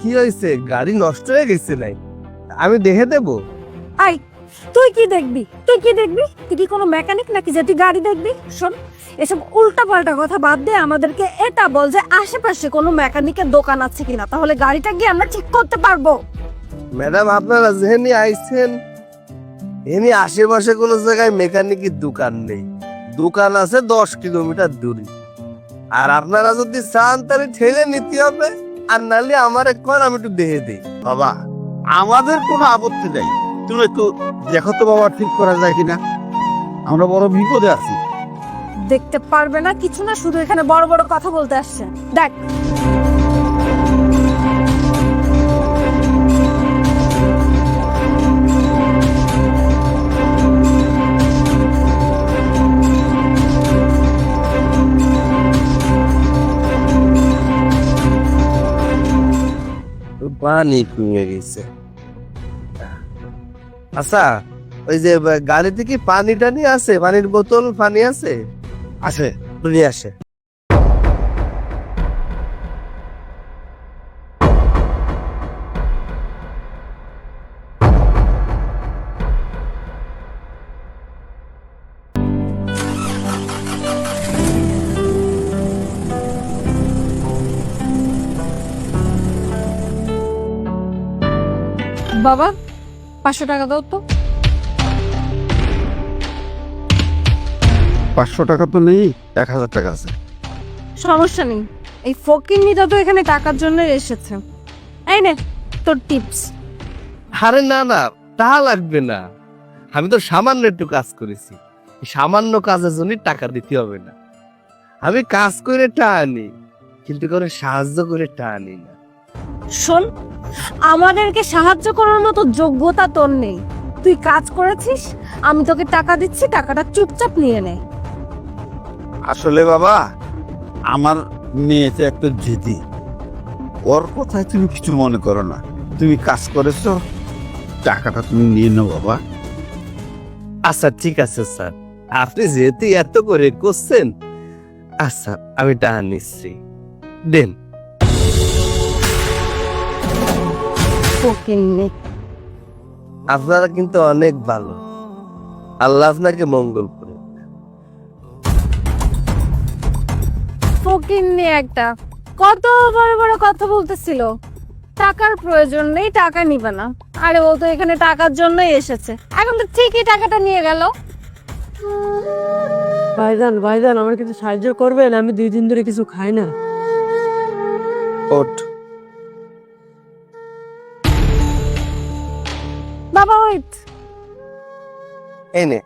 কি হয়েছে গাড়ি নষ্ট হয়ে গেছে নাই। আমি দেখে দেবো। আই তুই কি দেখবি? তুই কি দেখবি? তুই কি কোনো মেকানিক নাকি যে তুই গাড়ি দেখবি? শোন এসব উল্টা পাল্টা কথা বাদ দিয়ে আমাদেরকে এটা বল যে আশেপাশে কোনো মেকানিকের দোকান আছে কিনা তাহলে গাড়িটা গিয়ে আমরা ঠিক করতে পারব। ম্যাডাম আপনারা যেহেনি আইছেন এমনি আশেপাশে কোনো জায়গায় মেকানিকের দোকান নেই। দোকান আছে দশ কিলোমিটার দূরে। আর আপনারা যদি চান তাহলে ঠেলে নিতে হবে। আর নালে আমার এখন আমি একটু দেহে দিই। বাবা, আমাদের কোনো আপত্তি নেই। তুমি একটু দেখো তো বাবা, ঠিক করা যায় কিনা। আমরা বড় বিপদে আছি। দেখতে পারবে না কিছু না, শুধু এখানে বড় বড় কথা বলতে আসছে। দেখ পানি কমে গেছে। আচ্ছা ওই যে গাড়িতে কি পানি টানি আছে? পানির বোতল পানি আছে? আছে। নিয়ে আসে। বাবা পাঁচশো টাকা দাও তো। পাঁচশো টাকা তো নেই এক হাজার টাকা আছে। সমস্যা নেই। এই ফকিন্নিটা তো এখানে টাকার জন্য এসেছে। এই নে তোর টিপস। আরে না না তা লাগবে না। আমি তো সামান্য একটু কাজ করেছি। সামান্য কাজের জন্য টাকা দিতে হবে না। আমি কাজ করে টা আনি কিন্তু করে সাহায্য করে টা আনি না। শোন আমাদেরকে সাহায্য করার মতো যোগ্যতা তোর নেই। তুই কাজ করেছিস আমি তোকে টাকা দিচ্ছি টাকাটা চুপচাপ নিয়ে নে। আসলে বাবা আমার মেয়েতে একটা জেদি। ওর কথায় তুমি কিছু মনে করো না। তুমি কাজ করেছ টাকাটা তুমি নিয়ে নাও বাবা। আচ্ছা ঠিক আছে স্যার। আপনি যেহেতু এত করে করছেন আচ্ছা আমি টাকা নিচ্ছি। দেন। ফকিন্নি। আপনারা কিন্তু অনেক ভালো। আল্লাহ আপনাকে মঙ্গল করে ফকিন্নি একটা কত বড় বড় কথা বলতেছিল। টাকার প্রয়োজন নেই টাকা নিবে না। আরে ও তো এখানে টাকার জন্যই এসেছে। এখন তো ঠিকই টাকাটা নিয়ে গেল। ভাইজান ভাইজান আমার কিছু সাহায্য করবেন? আমি দুই দিন ধরে কিছু খাই না। ওঠ। এই নে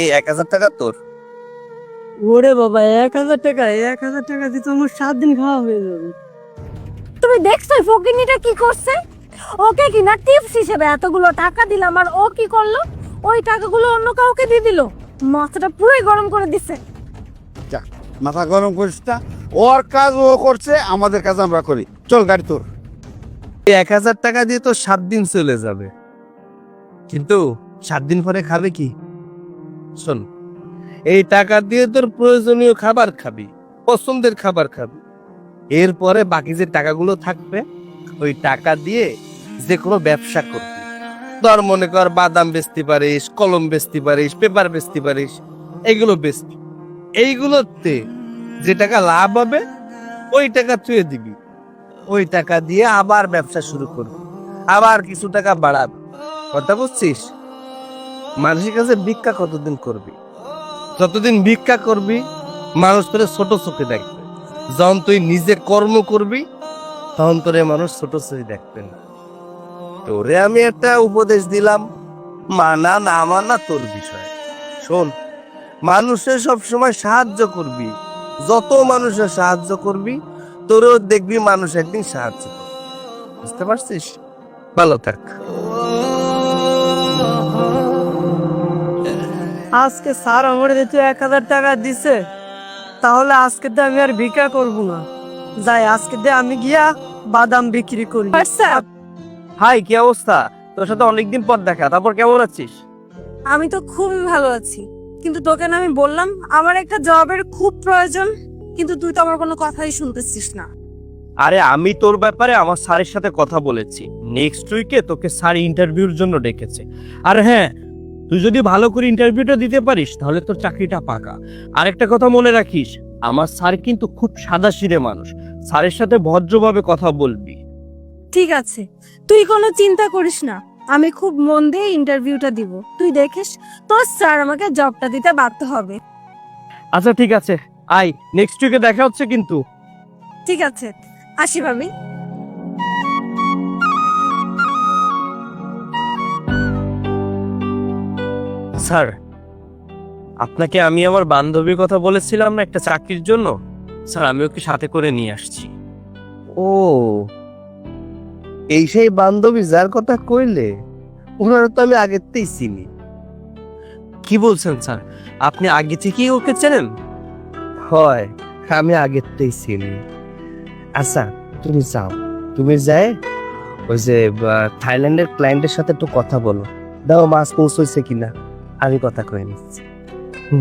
এই এক হাজার টাকা তোর। ওরে বাবা এক হাজার টাকা এক হাজার টাকা দিতে আমার সাত দিন খাওয়া হয়ে যাবে। তুমি দেখছ এই ফকিন্নিটা কি করছে? ওকে কি না টিপস হিসেবে এতগুলো টাকা দিলাম আর ও কি করল? ওই টাকাগুলো অন্য কাউকে দিয়ে দিল। মাথাটা পুরোই গরম করে দিছে। যা মাথা গরম করিস না ওর কাজ ও করছে আমাদের কাজ আমরা করি। চল গাড়ি তোর। এই এক হাজার টাকা দিয়ে তো সাত দিন চলে যাবে। কিন্তু সাত দিন পরে খাবে কি? শোন, এই টাকা দিয়ে তোর প্রয়োজনীয় খাবার খাবি, পছন্দের খাবার খাবি। এরপরে বাকি যে টাকাগুলো থাকবে, ওই টাকা দিয়ে যে কোনো ব্যবসা করবি। ধর মনে কর বাদাম বেচতে পারিস, কলম বেচতে পারিস, পেপার বেচতে পারিস, এগুলো বেচবি। এইগুলোতে যে টাকা লাভ হবে, ওই টাকা তুই দিবি। ওই টাকা দিয়ে আবার ব্যবসা শুরু করবি, আবার কিছু টাকা বাড়াবি। কথা বুঝছিস? মানুষের কাছে ভিক্ষা কতদিন করবি? যতদিন ভিক্ষা করবি, মানুষ তোরে ছোট চোখে দেখবে। যখন তুই নিজে কর্ম করবি, তখন তোরে মানুষ ছোট চোখে দেখবে না। তোরে আমি একটা উপদেশ দিলাম, মানা না মানা তোর বিষয়। শোন, মানুষের সব সময় সাহায্য করবি। যত মানুষের সাহায্য করবি, তোরেও দেখবি মানুষ একদিন সাহায্য করবে। বুঝতে পারছিস? ভালো থাক। আজকে স্যার আমার যেহেতু এক হাজার টাকা দিছে তাহলে আজকে দিয়ে আমি আর ভিক্ষা করব না। যাই আজকে দিয়ে আমি গিয়া বাদাম বিক্রি করি। হাই কি অবস্থা? তোর সাথে অনেকদিন পর দেখা তারপর কেমন আছিস? আমি তো খুবই ভালো আছি কিন্তু তোকে না আমি বললাম আমার একটা জবের খুব প্রয়োজন কিন্তু তুই তো আমার কোনো কথাই শুনতেছিস না। আরে আমি তোর ব্যাপারে আমার স্যারের সাথে কথা বলেছি। নেক্সট উইকে তোকে স্যার ইন্টারভিউর জন্য ডেকেছে। আর হ্যাঁ তুই যদি ভালো করে ইন্টারভিউটা দিতে পারিস তাহলে তোর চাকরিটা পাকা। আরেকটা কথা মনে রাখিস আমার স্যার কিন্তু খুব সাদা মানুষ। স্যারের সাথে ভদ্রভাবে কথা বলবি। ঠিক আছে। তুই কোনো চিন্তা করিস না। আমি খুব মন দিয়ে ইন্টারভিউটা দিব। তুই দেখিস তোর স্যার আমাকে জবটা দিতে বাধ্য হবে। আচ্ছা ঠিক আছে। আই নেক্সট উইকে দেখা হচ্ছে কিন্তু। ঠিক আছে। আসি ভাবি। স্যার আপনাকে আমি আমার বান্ধবীর কথা বলেছিলাম না একটা চাকরির জন্য? স্যার আমি ওকে সাথে করে নিয়ে আসছি। ও এই সেই বান্ধবী যার কথা কইলে ওনারা তো আমি আগেতেই চিনি। কি বলছেন স্যার? আপনি আগে থেকেই ওকে চেনেন? হয় আমি আগেতেই চিনি। আচ্ছা তুমি যাও। তুমি যায় ওই যে থাইল্যান্ডের ক্লায়েন্টের সাথে একটু কথা বলো। দাও মাছ পৌঁছইছে কিনা? আমি কথা কয়ে নিচ্ছি।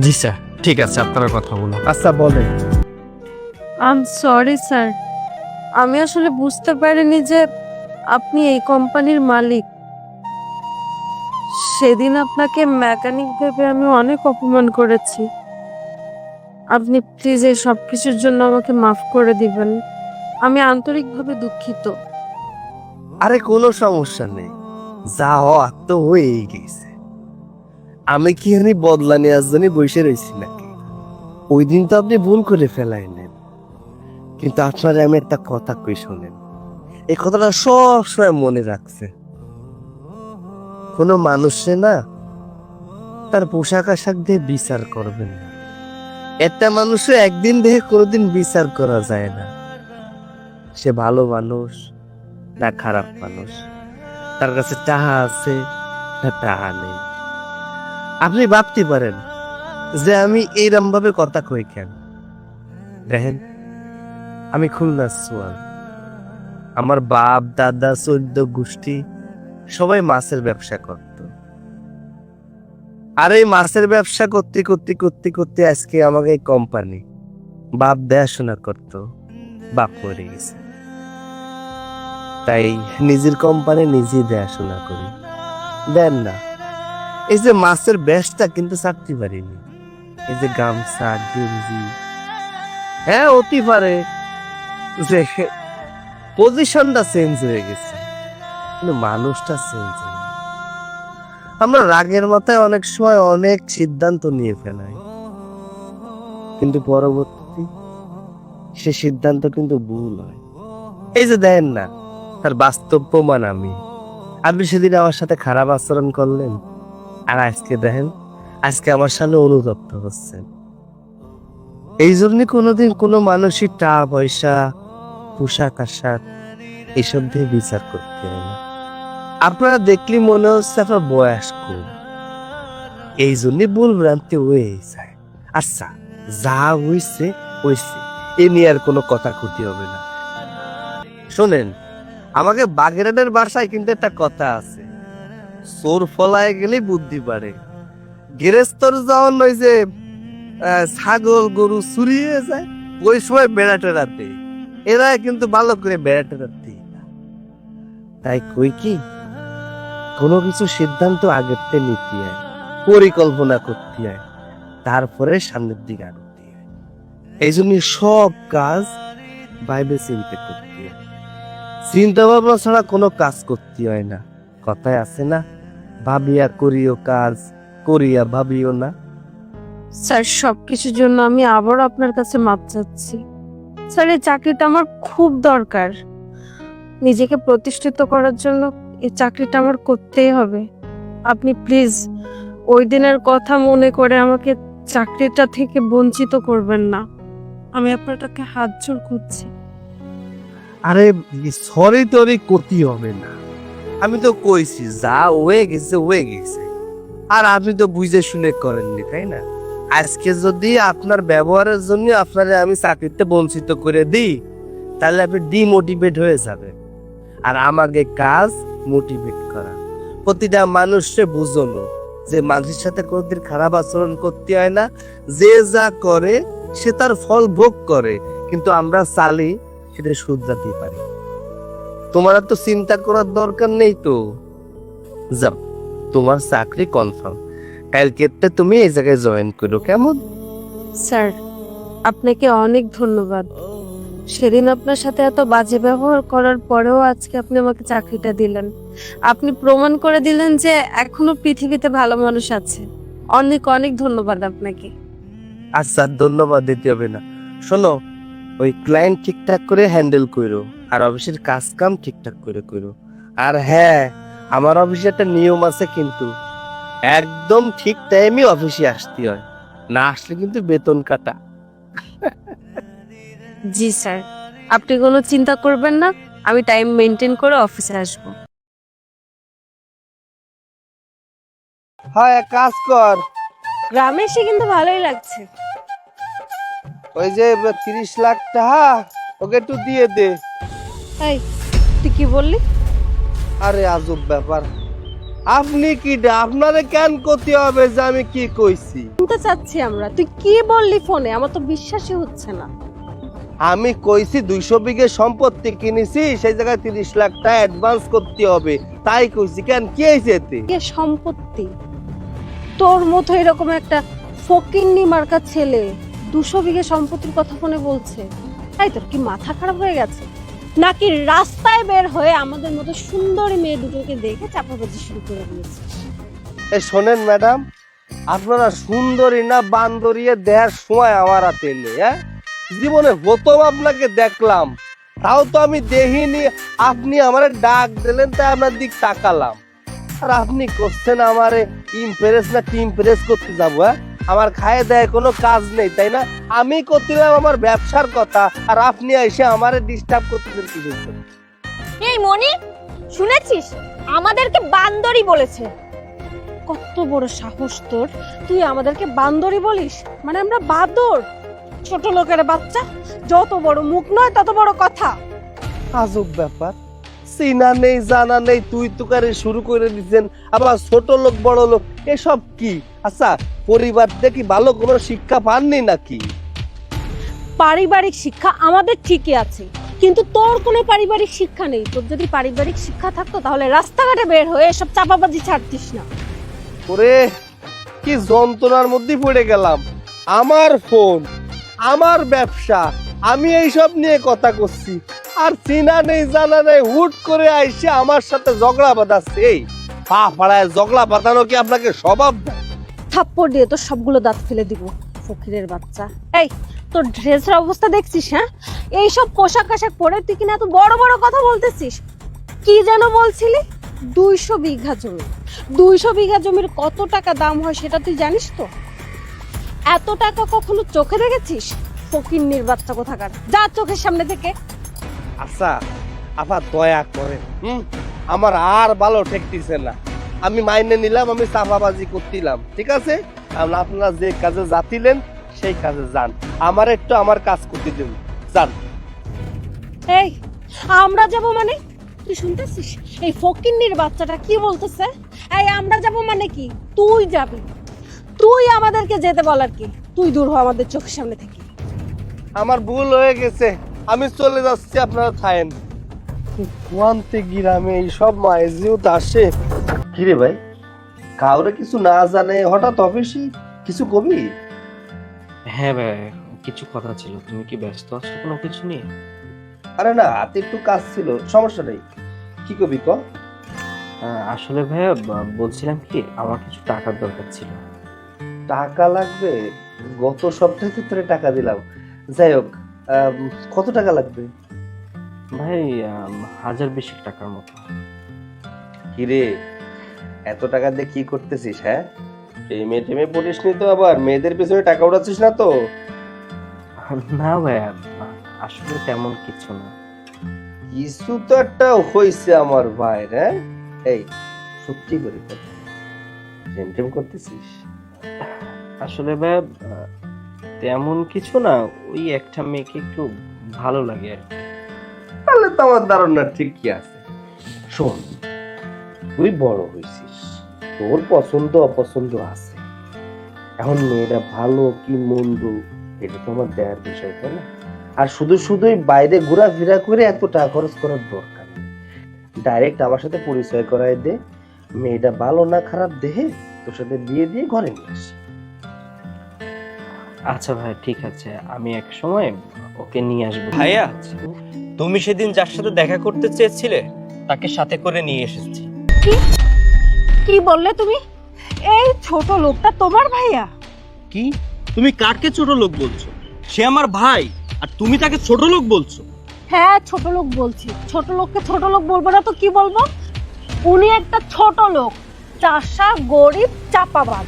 জি স্যার ঠিক আছে আপনারা কথা বলুন। আচ্ছা বলেন। আম সরি স্যার আমি আসলে বুঝতে পারিনি যে আপনি এই কোম্পানির মালিক। সেদিন আপনাকে মেকানিক ভেবে আমি অনেক অপমান করেছি। আপনি প্লিজ এই সব কিছুর জন্য আমাকে মাফ করে দিবেন। আমি আন্তরিকভাবে দুঃখিত। আরে কোনো সমস্যা নেই। যা হওয়ার তো হয়েই গেছে। আমি কি জানি বদলা নেওয়ার জন্য বসে রয়েছি নাকি? ওই দিন তো আপনি ভুল করে ফেলাইলেন। কিন্তু আপনারে আমি একটা কথা কই শোনেন। এই কথাটা সব সময় মনে রাখছে। কোনো মানুষে না তার পোশাক আশাক দিয়ে বিচার করবেন না। একটা মানুষে একদিন দেখে কোনোদিন বিচার করা যায় না। সে ভালো মানুষ না খারাপ মানুষ। তার কাছে টাহা আছে না টাহা নেই। আপনি ভাবতে পারেন যে আমি এইরকম ভাবে কথা কই কেন? দেখেন, আমি খুলনার সোয়াল। আমার বাপ, দাদা, চোদ্দ গোষ্ঠী সবাই মাছের ব্যবসা করত। আর এই মাছের ব্যবসা করতে করতে করতে করতে আজকে আমাকে এই কোম্পানি বাপ দেখাশোনা করতো, বাপ মরে গেছে। তাই নিজের কোম্পানি নিজেই দেখাশোনা করি। দেন না। এই যে মাছের ব্যাসটা কিন্তু ছাড়তে পারিনি। এই যে গামছা, গেঞ্জি। হ্যাঁ অতি পারে। যে পজিশনটা চেঞ্জ হয়ে গেছে, কিন্তু মানুষটা চেঞ্জ হয়নি। আমরা রাগের মাথায় অনেক সময় অনেক সিদ্ধান্ত নিয়ে ফেলাই। কিন্তু পরবর্তী সে সিদ্ধান্ত কিন্তু ভুল হয়। এই যে দেন না, তার বাস্তব প্রমাণ আমি। আপনি সেদিন আমার সাথে খারাপ আচরণ করলেন? আর আজকে দেখেন, আজকে আমার সামনে অনুতপ্ত হচ্ছেন। এই জন্য কোনোদিন কোনো মানুষই টাকা পয়সা, পোশাক, আশাক এসব দিয়ে বিচার করতে না। আপনারা দেখলে মনে হচ্ছে আপনার বয়স কম। এই জন্য ভুল ভ্রান্তি হয়ে যায়। আচ্ছা যা হয়েছে হয়েছে। এ নিয়ে আর কোনো কথা ক্ষতি হবে না। শোনেন, আমাকে বাগেরহাটের বাসায় কিন্তু একটা কথা আছে। চোর ফলায় গেলে বুদ্ধি বাড়ে। গেরেস্তর যাওয়ার নয় যে ছাগল গরু চুরি হয়ে যায়, ওই সময় বেড়া টেরাতে এরা কিন্তু ভালো করে বেড়া টেরাতে তাই কই কি? কোনো কিছু সিদ্ধান্ত আগের থেকে নিতে হয়, পরিকল্পনা করতে হয়, তারপরে সামনের দিকে আগাতে এই জন্য সব কাজ ভাইবে চিন্তা করতে হয়। চিন্তা ভাবনা ছাড়া কোনো কাজ করতে হয় না। কথায় আছে না ভাবিয়া করিও কাজ করিয়া ভাবিও না। স্যার সবকিছুর জন্য আমি আবার আপনার কাছে মাপ চাচ্ছি। স্যার এই চাকরিটা আমার খুব দরকার। নিজেকে প্রতিষ্ঠিত করার জন্য এই চাকরিটা আমার করতেই হবে। আপনি প্লিজ ওই দিনের কথা মনে করে আমাকে চাকরিটা থেকে বঞ্চিত করবেন না। আমি আপনারটাকে হাত জোর করছি। আরে সরি টরি করতে হবে না। আমি তো কইছি, যা হয়ে গেছে হয়ে গেছে। আর আপনি তো বুঝে শুনে করেননি, তাই না? আজকে যদি আপনার ব্যবহারের জন্য আপনারে আমি চাকরিতে বঞ্চিত করে দিই, তাহলে আপনি ডিমোটিভেট হয়ে যাবে আর আমাকে কাজ মোটিভেট করা। প্রতিটা মানুষকে বুঝানো যে মানুষের সাথে কোনদিন খারাপ আচরণ করতে হয় না। যে যা করে, সে তার ফল ভোগ করে। কিন্তু আমরা চালি, সেটা শুধরাতে পারি। তোমার তো চিন্তা করার দরকার নেই তো। যাও তোমার চাকরি কনফার্ম কালকেরটা তুমি এই জায়গায় জয়েন করো কেমন? স্যার আপনাকে অনেক ধন্যবাদ। সেদিন আপনার সাথে এত বাজে ব্যবহার করার পরেও আজকে আপনি আমাকে চাকরিটা দিলেন। আপনি প্রমাণ করে দিলেন যে এখনও পৃথিবীতে ভালো মানুষ আছে। অনেক অনেক ধন্যবাদ আপনাকে। আচ্ছা ধন্যবাদ দিতে হবে না শোনো ওই ক্লায়েন্ট ঠিকঠাক করে হ্যান্ডেল করো। আর অফিসের কাজ কাম ঠিকঠাক করে করো। আর হ্যাঁ আমার অফিসে একটা নিয়ম আছে কিন্তু। একদম ঠিক টাইমে অফিসে আসতে হয় না আসলে কিন্তু বেতন কাটা। জি স্যার আপনি কোনো চিন্তা করবেন না আমি টাইম মেনটেন করে অফিসে আসব। হ্যাঁ কাজ কর। গ্রামে এসে কিন্তু ভালোই লাগছে। ওই যে তিরিশ লাখ টাকা ওকে একটু দিয়ে দে। এই তুই কি বললি? আরে আজব ব্যাপার। আপনি কি আপনারে কেন করতে হবে যে আমি কি কইছি? শুনতে চাচ্ছি আমরা। তুই কি বললি ফোনে? আমার তো বিশ্বাসই হচ্ছে না। আমি কইছি দুইশো বিঘে সম্পত্তি কিনেছি সেই জায়গায় তিরিশ লাখ টাকা অ্যাডভান্স করতে হবে। তাই কইছি কেন? কি হয়েছে এতে? কে সম্পত্তি। তোর মতো এরকম একটা ফকিন্নি মার্কা ছেলে দুশো বিঘে সম্পত্তির কথা ফোনে বলছে। তাই তোর কি মাথা খারাপ হয়ে গেছে? নাকি রাস্তায় বের হয়ে আমাদের মতো সুন্দরী মেয়ে দুটোকে দেখে চাপাবাজি শুরু করে দিয়েছিস এ শোনেন ম্যাডাম, আপনারা সুন্দরী না বান্দরিয়ে দেখার সময় আমার হাতে নেই হ্যাঁ? জীবনে প্রথম আপনাকে দেখলাম, তাও তো আমি দেখিনি, আপনি আমারে ডাক দিলেন, তাই আপনার দিক তাকালাম। আর আপনি করছেন আমারে ইমপ্রেস না টিম প্রেস করতে যাব হ্যাঁ? আমার খায়ে দেয় কোনো কাজ নেই তাই না? আমি করছিলাম আমার ব্যবসার কথা আর আপনি এসে আমারে ডিস্টার্ব করতেছেন কিছু এই মনি শুনেছিস? আমাদেরকে বান্দরই বলেছে। কত বড় সাহস তোর। তুই আমাদেরকে বান্দরই বলিস? মানে আমরা বাদর। ছোট লোকের বাচ্চা যত বড় মুখ নয় তত বড় কথা। আজব ব্যাপার। চিনা নেই জানা নেই তুই তুকারে শুরু করে দিচ্ছেন আবার ছোট লোক বড় লোক এসব কি? আচ্ছা পরিবার থেকে ভালো কোনো শিক্ষা পাননি নাকি? পারিবারিক শিক্ষা আমাদের ঠিকই আছে কিন্তু তোর কোনো পারিবারিক শিক্ষা নেই। তোর যদি পারিবারিক শিক্ষা থাকতো তাহলে রাস্তাঘাটে বের হয়ে এসব চাপাবাজি ছাড়তিস না। ওরে কি যন্ত্রণার মধ্যে পড়ে গেলাম। আমার ফোন আমার ব্যবসা আমি এইসব নিয়ে কথা করছি। আর চিনা নেই, জানা নেই, হুট করে আইসে আমার সাথে ঝগড়া বাঁধাচ্ছে। এই, পা ফাড়ায় ঝগড়া বাঁধানো কি আপনাকে স্বভাব? থাপ্পড় দিয়ে তো সবগুলো দাঁত ফেলে দিব, ফকিরের বাচ্চা। এই, তোর ড্রেসের অবস্থা দেখছিস হ্যাঁ? এইসব পোশাক আশাক পরে তুই কিনা এত বড় বড় কথা বলতেছিস? কি যেন বলছিলি? দুইশো বিঘা জমি। দুইশো বিঘা জমির কত টাকা দাম হয় সেটা তুই জানিস তো? এত টাকা কখনো চোখে দেখেছিস? ফকিন্নির বাচ্চা কোথাকার। যা চোখের সামনে থেকে। আচ্ছা আবার দয়া করে হুম? আমার আর ভালো ঠেকতেছে না। আমি মাইনে নিলাম আমি চাপাবাজি করতিলাম ঠিক আছে? আপনারা যে কাজে যাতিলেন সেই কাজে যান। আমার একটু আমার কাজ করতে দিন। যান। এই আমরা যাব মানে? তুই শুনতেছিস? এই ফকিন্নির বাচ্চাটা কি বলতেছে? এই আমরা যাব মানে কি? তুই যাবি। তুই আমাদেরকে যেতে বলার কি। তুই দূর হ আমাদের চোখের সামনে থেকে। আমার ভুল হয়ে গেছে। আমি চলে যাচ্ছি আপনারা থাকেন কোয়ান্তে গ্রামে এইসব মাইজিও আসে। কিরে ভাই কাউরে কিছু না জানে হঠাৎ অফিসে কিছু কবি? হ্যাঁ ভাই কিছু কথা ছিল। তুমি কি ব্যস্ত আছো কোনো কিছু নিয়ে? আরে না হাতে একটু কাজ ছিল সমস্যা নেই। কি কবি ক? আসলে ভাইয়া বলছিলাম কি আমার কিছু টাকার দরকার ছিল। টাকা লাগবে? গত সপ্তাহে তো তোরে টাকা দিলাম। যাই হোক কত টাকা লাগবে? ভাই হাজার বিশেক টাকার মতো। কিরে এত টাকা দিয়ে কি করতেছিস হ্যাঁ? এই মেয়ে টেমে পড়িস নি তো আবার মেয়েদের পেছনে টাকা উড়াচ্ছিস না তো? না ভাইয়া আসলে তেমন কিছু না। কিছু তো একটা হয়েছে আমার ভাইয়ের হ্যাঁ? এই সত্যি করে টেম করতেছিস? আসলে ভাইয়া আহ, তেমন কিছু না ওই একটা মেয়েকে একটু ভালো লাগে আর কি। তাহলে তো আমার ধারণা ঠিকই আছে। শোন তুই বড় হয়েছিস তোর পছন্দ অপছন্দ আছে। এখন মেয়েটা ভালো কি মন্দ এটা তো আমার দেয়ার বিষয় তাই না? আর শুধু শুধুই বাইরে ঘোরাফেরা করে এত টাকা খরচ করার দরকার ডাইরেক্ট আমার সাথে পরিচয় করাই দে মেয়েটা ভালো না খারাপ দেহে তোর সাথে বিয়ে দিয়ে ঘরে নিয়ে আসি। আচ্ছা ভাই ঠিক আছে। আমি এক সময় ওকে নিয়ে আসব। ভাইয়া তুমি সেদিন যার সাথে দেখা করতে চেয়েছিলে তাকে সাথে করে নিয়ে এসেছি। কি বললে তুমি? এই ছোট লোকটা তোমার ভাইয়া? কি? তুমি কাকে ছোট লোক বলছো? সে আমার ভাই আর তুমি তাকে ছোট লোক বলছো? হ্যাঁ ছোট লোক বলছি। ছোট লোককে ছোট লোক বলব না তো কি বলব? উনি একটা ছোট লোক চাষা গরিব চাপাবাজ।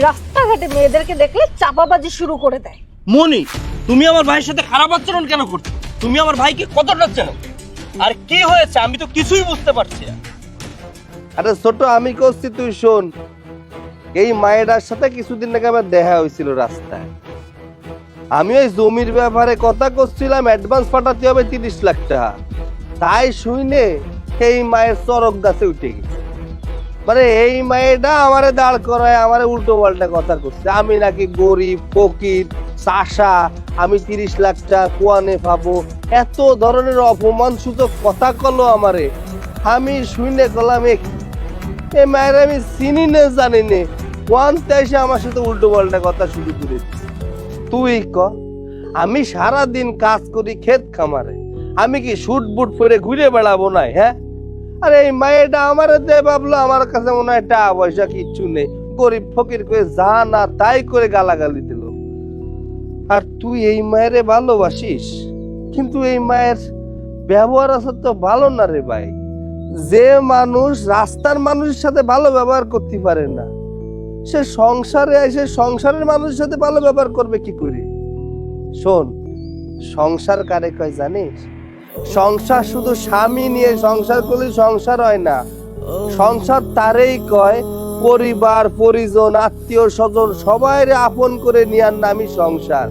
রাস্তাঘাটে মেয়েদেরকে দেখলে চাপাবাজি শুরু করে দেয়। মনি তুমি আমার ভাইয়ের সাথে খারাপ আচরণ কেন করছ? তুমি আমার ভাইকে কতটা চেনো? আর কি হয়েছে আমি তো কিছুই বুঝতে পারছি না। আরে ছোট আমি করছি তুই শোন। এই মায়েরার সাথে কিছুদিন আগে আমার দেখা হয়েছিল রাস্তায়। আমি ওই জমির ব্যাপারে কথা করছিলাম অ্যাডভান্স পাঠাতে হবে তিরিশ লাখ টাকা। তাই শুনে এই মায়ের চরক গাছে উঠে গেছে। মানে এই মায়েটা আমারে দাঁড় করায়, আমারে উল্টো পাল্টা কথা করছে আমি নাকি গরিব, ফকির, চাষা, আমি তিরিশ লাখ টাকা কোয়ানে পাবো? এত ধরনের অপমান সূচক কথা কলো আমারে। আমি শুনে গেলাম এ এ মায়ের আমি চিনি না, জানি নে। কোয়ান্তে এসে আমার সাথে উল্টো পাল্টা কথা শুরু করেছি তুই ক, আমি সারা দিন কাজ করি, ক্ষেত খামারে। আমি কি শুট বুট পরে ঘুরে বেড়াবো না হ্যাঁ? আরে এই মায়েটা আমার দে ভাবলো আমার কাছে মনে হয় টাকা পয়সা কিচ্ছু নেই। গরিব ফকির করে যা না তাই করে গালাগালি দিল। আর তুই এই মায়েরে ভালোবাসিস? কিন্তু এই মায়ের ব্যবহার আছে তো ভালো না রে ভাই। যে মানুষ রাস্তার মানুষের সাথে ভালো ব্যবহার করতে পারে না, সে সংসারে এসে সংসারের মানুষের সাথে ভালো ব্যবহার করবে কি করে? শোন, সংসার কারে কয় জানিস? সংসার শুধু স্বামী নিয়ে সংসার করলে সংসার হয় না। সংসার তারেই কয়, পরিবার, পরিজন, আত্মীয় স্বজন সবাই আপন করে নেওয়ার নামই সংসার।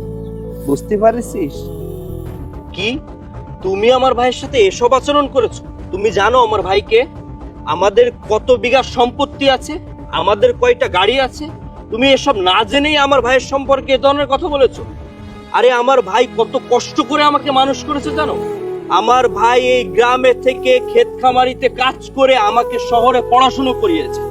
বুঝতে পারিস কি? তুমি আমার ভাইয়ের সাথে এসব আচরণ করেছ? তুমি জানো আমার ভাইকে? আমাদের কত বিঘা সম্পত্তি আছে? আমাদের কয়টা গাড়ি আছে? তুমি এসব না জেনেই আমার ভাইয়ের সম্পর্কে এ ধরনের কথা বলেছ? আরে আমার ভাই কত কষ্ট করে আমাকে মানুষ করেছে জানো? আমার ভাই এই গ্রামে থেকে ক্ষেত খামারিতে কাজ করে আমাকে শহরে পড়াশুনো করিয়েছে।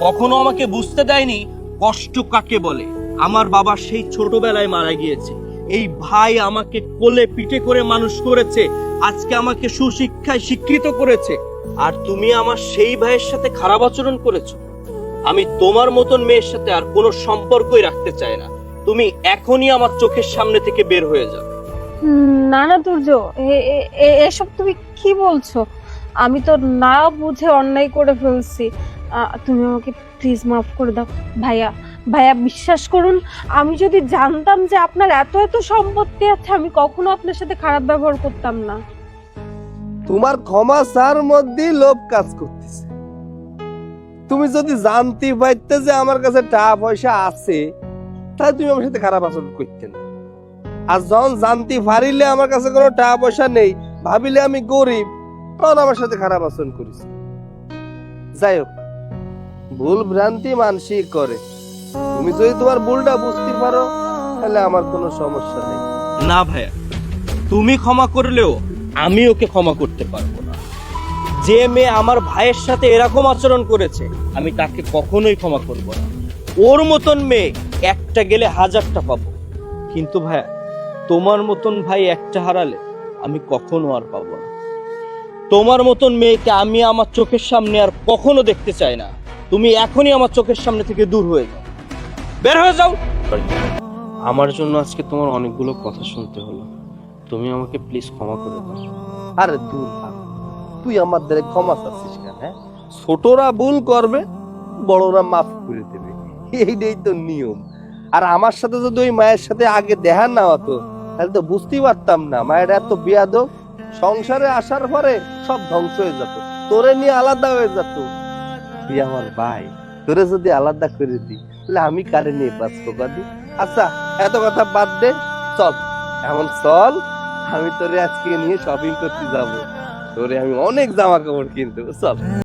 কখনো আমাকে বুঝতে দেয়নি কষ্ট কাকে বলে। আমার বাবা সেই ছোটবেলায় মারা গিয়েছে। এই ভাই আমাকে কোলে পিঠে করে মানুষ করেছে, আজকে আমাকে সুশিক্ষায় শিক্ষিত করেছে। আর তুমি আমার সেই ভাইয়ের সাথে খারাপ আচরণ করেছ। আমি তোমার মতন মেয়ের সাথে আর কোনো সম্পর্কই রাখতে চাই না। তুমি এখনই আমার চোখের সামনে থেকে বের হয়ে যাও না না এসব তুমি কি বলছো? আমি তো না বুঝে অন্যায় করে ফেলছি। তুমি আমাকে প্লিজ মাফ করে দাও। ভাইয়া ভাইয়া বিশ্বাস করুন, আমি যদি জানতাম যে আপনার এত এত সম্পত্তি আছে, আমি কখনো আপনার সাথে খারাপ ব্যবহার করতাম না। তোমার ক্ষমা সার মধ্যে লোভ কাজ করতেছে। তুমি যদি জানতে পারতে যে আমার কাছে টাকা পয়সা আছে, তাহলে তুমি আমার সাথে খারাপ আচরণ করতে না। আর যখন জানতে পারিলে আমার কাছে কোনো টাকা পয়সা নেই, ভাবিলে আমি গরিব, তখন আমার সাথে খারাপ আচরণ করিস। যাই হোক, ভুল ভ্রান্তি মানসিক করে। তুমি যদি তোমার ভুলটা বুঝতে পারো, তাহলে আমার কোনো সমস্যা নেই। না ভাইয়া, তুমি ক্ষমা করলেও আমি ওকে ক্ষমা করতে পারব না। যে মেয়ে আমার ভাইয়ের সাথে এরকম আচরণ করেছে, আমি তাকে কখনোই ক্ষমা করব না। ওর মতন মেয়ে একটা গেলে হাজারটা পাবো। কিন্তু ভাইয়া তোমার মতন ভাই একটা হারালে আমি কখনো আর পাবো না। তোমার মতন মেয়েকে আমি আমার চোখের সামনে আর কখনো দেখতে চাই না। তুমি এখনই আমার চোখের সামনে থেকে দূর হয়ে যাও। বের হয়ে যাও। আমার জন্য আজকে তোমার অনেকগুলো কথা শুনতে হলো। তুমি আমাকে প্লিজ ক্ষমা করে দাও। আরে দূর। তুই আমার দ্বারা ক্ষমা চাচ্ছিস কেন হ্যাঁ? ছোটরা ভুল করবে বড়রা মাফ করে দেবে। এইটাই তো নিয়ম। আর আমার সাথে যদি ওই মায়ের সাথে আগে দেখা না হতো তাহলে তো বুঝতেই পারতাম না। মায়ের এত বিয়াদ সংসারে আসার পরে সব ধ্বংস হয়ে যেত। তোরে নিয়ে আলাদা হয়ে যেত। তুই আমার ভাই। তোরে যদি আলাদা করে দি তাহলে আমি কারে নিয়ে বাঁচবো কাদি আচ্ছা এত কথা বাদ দে। চল, এমন চল, আমি তোরে আজকে নিয়ে শপিং করতে যাব। তোরে আমি অনেক জামা কাপড় কিনতে চল।